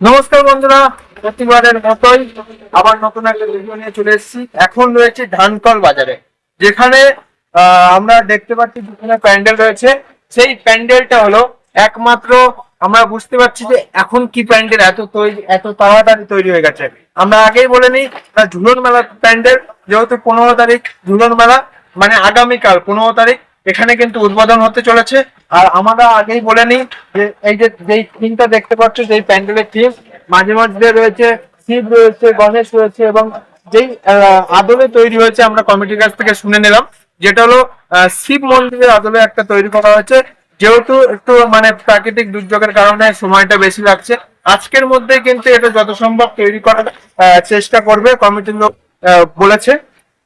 নমস্কার বন্ধুরা, প্রতিবারের মতোই আবার নতুন একটা ভিডিও নিয়ে চলে এসেছি। এখন রয়েছে ধানকল বাজারে, যেখানে আমরা দেখতে পাচ্ছি যেখানে প্যান্ডেল রয়েছে। সেই প্যান্ডেলটা হলো একমাত্র আমরা বুঝতে পারছি যে এখন কি প্যান্ডেল, এত তৈরি, এত তাড়াতাড়ি তৈরি হয়ে গেছে। আমরা আগেই বলে নিই ঝুলন মেলা প্যান্ডেল, যেহেতু পনেরো তারিখ ঝুলন মেলা মানে আগামীকাল পনেরো তারিখ এখানে কিন্তু উদ্বোধন হতে চলেছে। আর আমরা আগেই বলে নিই যে, এই যে, যেই থিমটা দেখতে পাচ্ছ, যেই প্যান্ডেলের থিম মাঝে মাঝে রয়েছে, শিব রয়েছে, গণেশ রয়েছে এবং যেই আদলে তৈরি হয়েছে আমরা কমিটির কাছ থেকে শুনে নিলাম, যেটা হলো শিব মন্দিরের আদলে একটা তৈরি করা হয়েছে। যেহেতু একটু মানে প্রাকৃতিক দুর্যোগের কারণে সময়টা বেশি লাগছে, আজকের মধ্যে কিন্তু এটা যত সম্ভব তৈরি করার চেষ্টা করবে কমিটির লোক বলেছে।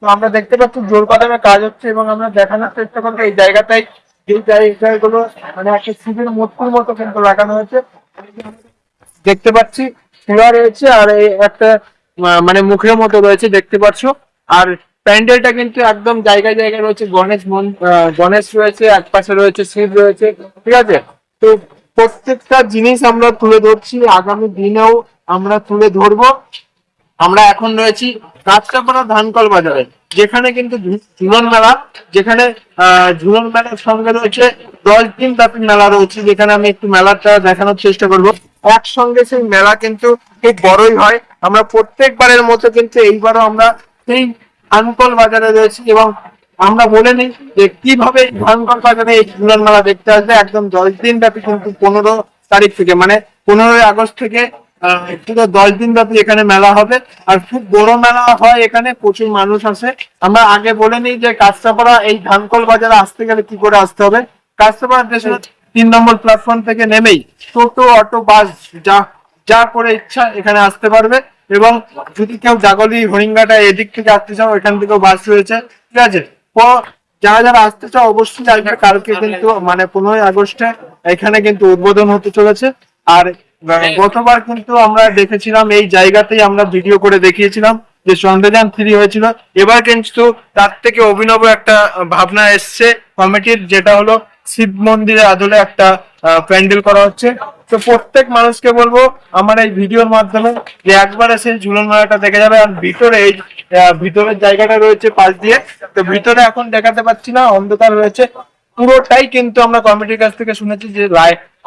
তো আমরা দেখতে পাচ্ছি জোর কদমে কাজ হচ্ছে এবং আমরা দেখানোর চেষ্টা করব এই জায়গাটাই যে জায়গাগুলো মানে একটা শিবের মূর্তির মতো কিন্তু লাগানো হয়েছে। দেখতে পাচ্ছি চূড়া রয়েছে আর এই একটা মানে মুখের মতো রয়েছে, দেখতে পাচ্ছ। আর প্যান্ডেলটা কিন্তু একদম জায়গায় জায়গায় রয়েছে, গণেশ গণেশ রয়েছে এক পাশে রয়েছে, শিব রয়েছে, ঠিক আছে? তো প্রত্যেকটা জিনিস আমরা তুলে ধরছি, আগামী দিনেও আমরা তুলে ধরবো। আমরা এখন রয়েছি কাঁচরাপাড়া ধানকল বাজারে, যেখানে কিন্তু ঝুলন মেলা, যেখানে ঝুলন মেলার সঙ্গে রয়েছে দশ দিন ব্যাপী মেলা রয়েছে, যেখানে আমি একটু মেলাটা দেখানোর চেষ্টা করব। একসঙ্গে সেই মেলা কিন্তু খুব বড়ই হয়। আমরা প্রত্যেকবারের মতো কিন্তু এইবারও আমরা সেই ধানকল বাজারে রয়েছি এবং আমরা বলে নিই যে কীভাবে ধানকল বাজারে এই ঝুলন মেলা দেখতে আসবে, একদম দশ দিন ব্যাপী কিন্তু পনেরো তারিখ থেকে মানে পনেরোই আগস্ট থেকে পুরো দশ দিন ব্যাপী এখানে মেলা হবে। আর খুব বড় মেলা হয় এখানে প্রচুর মানুষ আসে। আমরা আগে বলে নিই যে কাঁচরাপাড়া এই ধানকল বাজারে আসতে গেলে কি করে আসতে হবে? কাঁচরাপাড়া স্টেশন তিন নম্বর প্ল্যাটফর্ম থেকে নেমেই টোটো অটো বাস যা যা করে ইচ্ছা এখানে আসতে পারবে। এবং যদি কেউ জাগলি হরিঙ্গাটা এদিক থেকে আসতে চাও এখান থেকেও বাস রয়েছে। ঠিক আছে? তো যারা যারা আসতে চাও অবশ্যই আসবে। কালকে কিন্তু মানে পনেরোই আগস্টে এখানে কিন্তু উদ্বোধন হতে চলেছে। আর গতবার কিন্তু আমরা দেখেছিলাম এই জায়গাতেই আমরা ভিডিও করে দেখিয়েছিলাম যে চন্দ্রযান থ্রি হয়েছিল। এবার কিন্তু তার থেকে অভিনব একটা ভাবনা এসছে কমিটির যেটা হলো শিব মন্দিরের আদলে একটা প্যান্ডেল করা হচ্ছে। তো প্রত্যেক মানুষকে বলব আমার এই ভিডিওর মাধ্যমে যে একবার এসে ঝুলন মেলাটা দেখে যাবে আর ভিতরে এই ভিতরের জায়গাটা রয়েছে পাশ দিয়ে। তো ভিতরে এখন দেখাতে পাচ্ছি না অন্ধকার রয়েছে। পুরোটাই কিন্তু আমরা কমিটির কাছ থেকে শুনেছি যে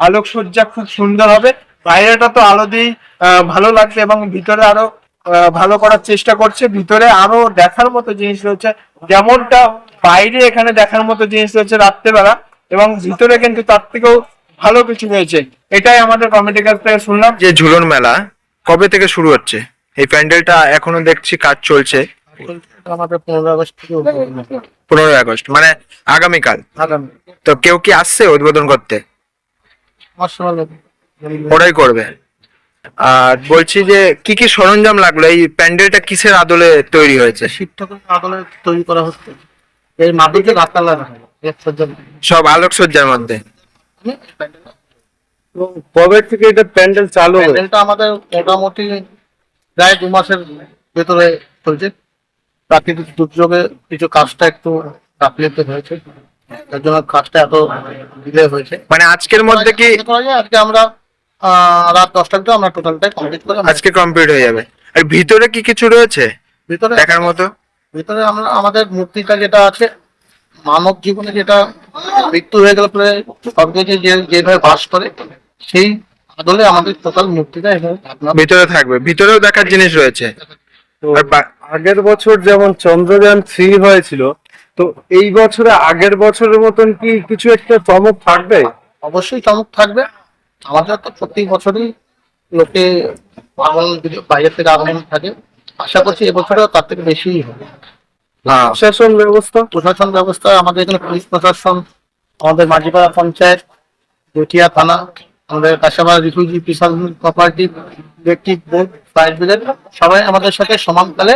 আলোকসজ্জা খুব সুন্দর হবে। বাইরেটা তো আলো দিয়েই আহ, ভালো লাগছে এবং ভিতরে আরও ভালো করার চেষ্টা করছে। ভিতরে আরও দেখার মতো জিনিস রয়েছে। যেমনটা বাইরে এখানে দেখার মতো জিনিস রয়েছে রাত্রেবেলা এবং ভিতরে কিন্তু তার থেকেও ভালো কিছু রয়েছে। এটাই আমাদের কমিটির কাছ থেকে শুনলাম। যে ঝুলন মেলা কবে থেকে শুরু হচ্ছে? এই প্যান্ডেলটা এখনও দেখছি কাজ চলছে। আমাদের পনেরো আগস্ট আগস্ট মানে আগামীকাল। তো কেউ কি আসছে উদ্বোধন করতে? ওরাই করবে। আর বলছি যে কি কি সরঞ্জাম লাগল? এই প্যান্ডেলটা কিসের আদলে তৈরি হয়েছে? শিব আদলে তৈরি করা হচ্ছে। এর মাদুকে রাস্তা লাগানো সব আলোকসজ্জার মধ্যে? কবে থেকে এটা প্যান্ডেল চালু প্যান্ডেলটা আমাদের মোটামুটি প্রায় দু মাসের ভেতরে চলছে। প্রাকৃতিক দুর্যোগে কিছু কাজটা একটু গাফিলতি হয়েছে। তার জন্য কাজটা এত ডিলে হয়েছে। মানে আজকের মধ্যে কি আজকে আমরা রাত দশটার ভিতরে আমরা টোটালটাই কমপ্লিট করে আজকে কমপ্লিট হয়ে যাবে। আর ভিতরে কি কিছু রয়েছে? ভিতরে দেখার মতো? ভিতরে আমরা আমাদের মূর্তিটা যেটা আছে মানব জীবনে যেটা মৃত্যু হয়ে গেলে পরে সবকিছু যে যেভাবে বাস করে সেই আদলে আমাদের টোটাল মূর্তিটা এখানে আপনার ভিতরে থাকবে। ভিতরেও দেখার জিনিস রয়েছে। আর আগের বছর যেমন চন্দ্রযান থ্রি হয়েছিল তো এই বছরে আগের বছরের মতন কি কিছু একটা চমক থাকবে? অবশ্যই চমক থাকবে। আমাদের তো প্রতি বছরই লোকে আগমন যদি বাইরে থেকে আগমন থাকে। আশা করছি এবছরও তার থেকে বেশি হবে। প্রশাসন ব্যবস্থা? প্রশাসন ব্যবস্থা আমাদের এখানে পুলিশ প্রশাসন আমাদের মাঝিপাড়া পঞ্চায়েত দটিয়া থানা আমাদের কাশাবাড়া রিফিউজি প্রশাসন cooperative electric board fire brigade সবাই আমাদের সাথে সমানকালে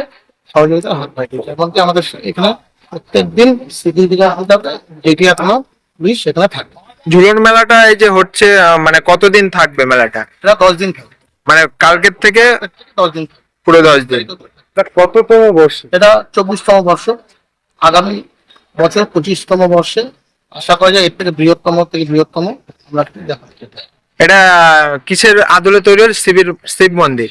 সহযোগিতা হাত পাঠিয়েছে এমনকি আমাদের এখানে প্রত্যেক দিন সিকিউরিটি গার্ড জেটিয়া থানা পুলিশ সেখানে থাকবে ঝুলন মেলাটা এই যে হচ্ছে আহ, মানে কতদিন থাকবে মেলাটা? এটা দশ দিন থাকবে। মানে কালকের থেকে দশ দিন পুরো দশ দিন। কততম বর্ষ? এটা চব্বিশতম বর্ষ। আগামী বছর পঁচিশতম বর্ষে। আশা করা যায় এর থেকে বৃহত্তম থেকে বৃহত্তম আমরা এটা কিসের আদলে তৈরি শিবির শিব মন্দির।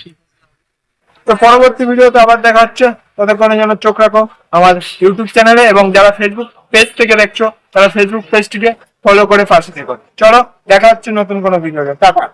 তো পরবর্তী ভিডিওতে আবার দেখা হচ্ছে। ততক্ষণে যেন চোখ রাখো আমার ইউটিউব চ্যানেলে এবং যারা ফেসবুক পেজ থেকে দেখছ তারা ফেসবুক পেজটিকে ফলো করে পাশে থেকো চলো দেখা হচ্ছে নতুন কোনো ভিডিওতে টাটা।